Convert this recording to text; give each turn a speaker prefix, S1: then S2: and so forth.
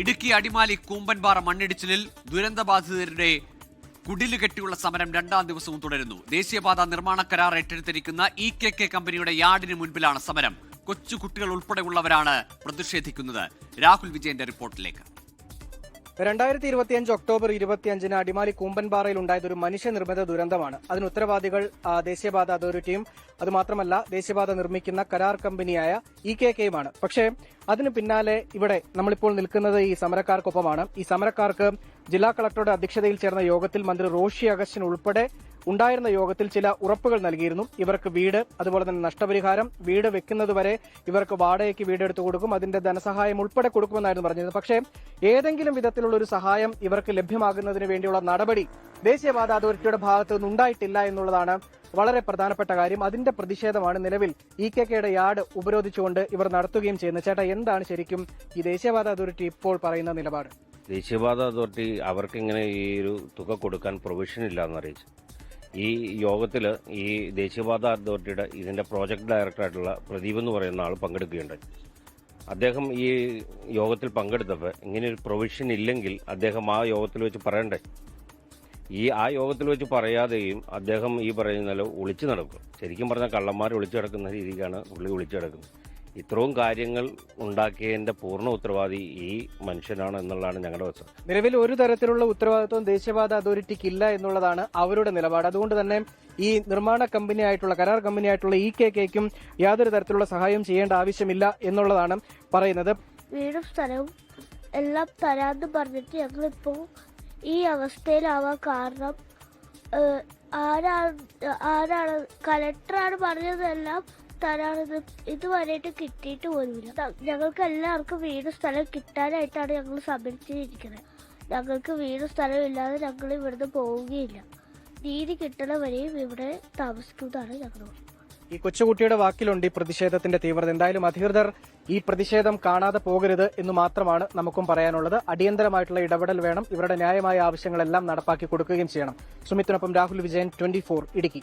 S1: ഇടുക്കി അടിമാലി കൂമ്പൻപാറ മണ്ണിടിച്ചിലിൽ ദുരന്തബാധിതരുടെ കുടിൽ കെട്ടിയുള്ള സമരം രണ്ടാം ദിവസവും തുടരുന്നു. ദേശീയപാത നിർമ്മാണ കരാർ ഏറ്റെടുത്തിരിക്കുന്ന ഇ കെ കെ കമ്പനിയുടെ യാർഡിന് മുൻപിലാണ് സമരം. കൊച്ചു കുട്ടികൾ ഉൾപ്പെടെയുള്ളവരാണ് പ്രതിഷേധിക്കുന്നത്. രാഹുൽ വിജയന്റെ റിപ്പോർട്ടിലേക്ക്.
S2: രണ്ടായിരത്തി ഇരുപത്തിയഞ്ച് ഒക്ടോബർ ഇരുപത്തിയഞ്ചിന് അടിമാലി കൂമ്പൻപാറയിൽ ഉണ്ടായത് ഒരു മനുഷ്യനിർമ്മിത ദുരന്തമാണ്. അതിന് ഉത്തരവാദികൾ ദേശീയപാത അതോറിറ്റിയും അതുമാത്രമല്ല ദേശീയപാത നിർമ്മിക്കുന്ന കരാർ കമ്പനിയായ ഇ കെ കെയുമാണ്. പക്ഷേ അതിന് പിന്നാലെ ഇവിടെ നമ്മളിപ്പോൾ നിൽക്കുന്നത് ഈ സമരക്കാർക്കൊപ്പമാണ്. ഈ സമരക്കാർക്ക് ജില്ലാ കളക്ടറുടെ അധ്യക്ഷതയിൽ ചേർന്ന യോഗത്തിൽ മന്ത്രി റോഷി അഗസ്റ്റിൻ ഉൾപ്പെടെ ഉണ്ടായിരുന്ന യോഗത്തിൽ ചില ഉറപ്പുകൾ നൽകിയിരുന്നു. ഇവർക്ക് വീട് അതുപോലെ തന്നെ നഷ്ടപരിഹാരം വീട് വെക്കുന്നതുവരെ ഇവർക്ക് വാടകയ്ക്ക് വീടെടുത്തു കൊടുക്കും അതിന്റെ ധനസഹായം ഉൾപ്പെടെ കൊടുക്കുമെന്നായിരുന്നു പറഞ്ഞിരുന്നത്. പക്ഷേ ഏതെങ്കിലും വിധത്തിലുള്ള ഒരു സഹായം ഇവർക്ക് ലഭ്യമാകുന്നതിന് വേണ്ടിയുള്ള നടപടി ദേശീയപാത അതോറിറ്റിയുടെ ഭാഗത്തു നിന്നുണ്ടായിട്ടില്ല എന്നുള്ളതാണ് വളരെ പ്രധാനപ്പെട്ട കാര്യം. അതിന്റെ പ്രതിഷേധമാണ് നിലവിൽ ഇ കെ കെയുടെ യാർഡ് ഉപരോധിച്ചുകൊണ്ട് ഇവർ നടത്തുകയും ചെയ്യുന്നത്. ചേട്ടാ എന്താണ് ശരിക്കും ഈ ദേശീയപാത അതോറിറ്റി ഇപ്പോൾ പറയുന്ന നിലപാട്?
S3: ദേശീയപാത അതോറിറ്റി അവർക്ക് ഇങ്ങനെ ഈ ഒരു തുക കൊടുക്കാൻ പ്രൊവിഷൻ ഇല്ല എന്ന് അറിയിച്ചു. ഈ യോഗത്തിൽ ഈ ദേശീയപാത അതോറിറ്റിയുടെ ഇതിന്റെ പ്രോജക്ട് ഡയറക്ടറായിട്ടുള്ള പ്രദീപ് എന്ന് പറയുന്ന ആൾ പങ്കെടുക്കുകയുണ്ടായി. അദ്ദേഹം ഈ യോഗത്തിൽ പങ്കെടുത്തപ്പോൾ ഇങ്ങനെ ഒരു പ്രൊവിഷൻ ഇല്ലെങ്കിൽ അദ്ദേഹം ആ യോഗത്തിൽ വെച്ച് പറയണ്ടേ? ഈ ആ യോഗത്തിൽ വെച്ച് പറയാതെയും അദ്ദേഹം ഈ പറയുന്ന ഒളിച്ചു നടക്കും. ശരിക്കും പറഞ്ഞാൽ കള്ളന്മാർ ഒളിച്ചു കിടക്കുന്ന രീതിക്കാണ് പുള്ളി ഒളിച്ചു കിടക്കുന്നത് ഇത്രയും കാര്യങ്ങൾ ഉണ്ടാക്കിയതിന്റെ പൂർണ ഉത്തരവാദി ഈ മനുഷ്യനാണ് എന്നുള്ളതാണ് ഞങ്ങളുടെ വശം
S2: നിലവിൽ ഒരു തരത്തിലുള്ള ഉത്തരവാദിത്വം ദേശീയപാത അതോറിറ്റിക്ക് ഇല്ല എന്നുള്ളതാണ് അവരുടെ നിലപാട്. അതുകൊണ്ട് തന്നെ ഈ നിർമ്മാണ കമ്പനിയായിട്ടുള്ള കരാർ കമ്പനിയായിട്ടുള്ള ഇ കെ കെക്കും യാതൊരു തരത്തിലുള്ള സഹായം ചെയ്യേണ്ട ആവശ്യമില്ല എന്നുള്ളതാണ് പറയുന്നത്.
S4: വീടും സ്ഥലവും എല്ലാം തരാന്ന് പറഞ്ഞിട്ട് ഞങ്ങളിപ്പോ ഈ അവസ്ഥയിലാവാൻ കാരണം ആരാ ആരാണ് ആരാണ് കലക്ടറാണ് പറഞ്ഞതെല്ലാം തരാണെന്ന് ഇതുവരെയായിട്ട് കിട്ടിയിട്ട് പോലുമില്ല. ഞങ്ങൾക്ക് എല്ലാവർക്കും വീട് സ്ഥലം കിട്ടാനായിട്ടാണ് ഞങ്ങൾ സമരിച്ചിരിക്കുന്നത് ഞങ്ങൾക്ക് വീട് സ്ഥലം ഇല്ലാതെ ഞങ്ങൾ ഇവിടുന്ന് പോവുകയില്ല. നീതി കിട്ടണവരെയും ഇവിടെ താമസിക്കുന്നതാണ് ഞങ്ങൾ.
S2: ഈ കൊച്ചുകുട്ടിയുടെ വാക്കിലുണ്ട് ഈ പ്രതിഷേധത്തിന്റെ തീവ്രത. എന്തായാലും അധികൃതർ ഈ പ്രതിഷേധം കാണാതെ പോകരുത് എന്ന് മാത്രമാണ് നമുക്കും പറയാനുള്ളത്. അടിയന്തരമായിട്ടുള്ള ഇടപെടൽ വേണം. ഇവരുടെ ന്യായമായ ആവശ്യങ്ങളെല്ലാം നടപ്പാക്കി കൊടുക്കുകയും ചെയ്യണം. സുമിത്തിനൊപ്പം രാഹുൽ വിജയൻ ട്വന്റി ഇടുക്കി.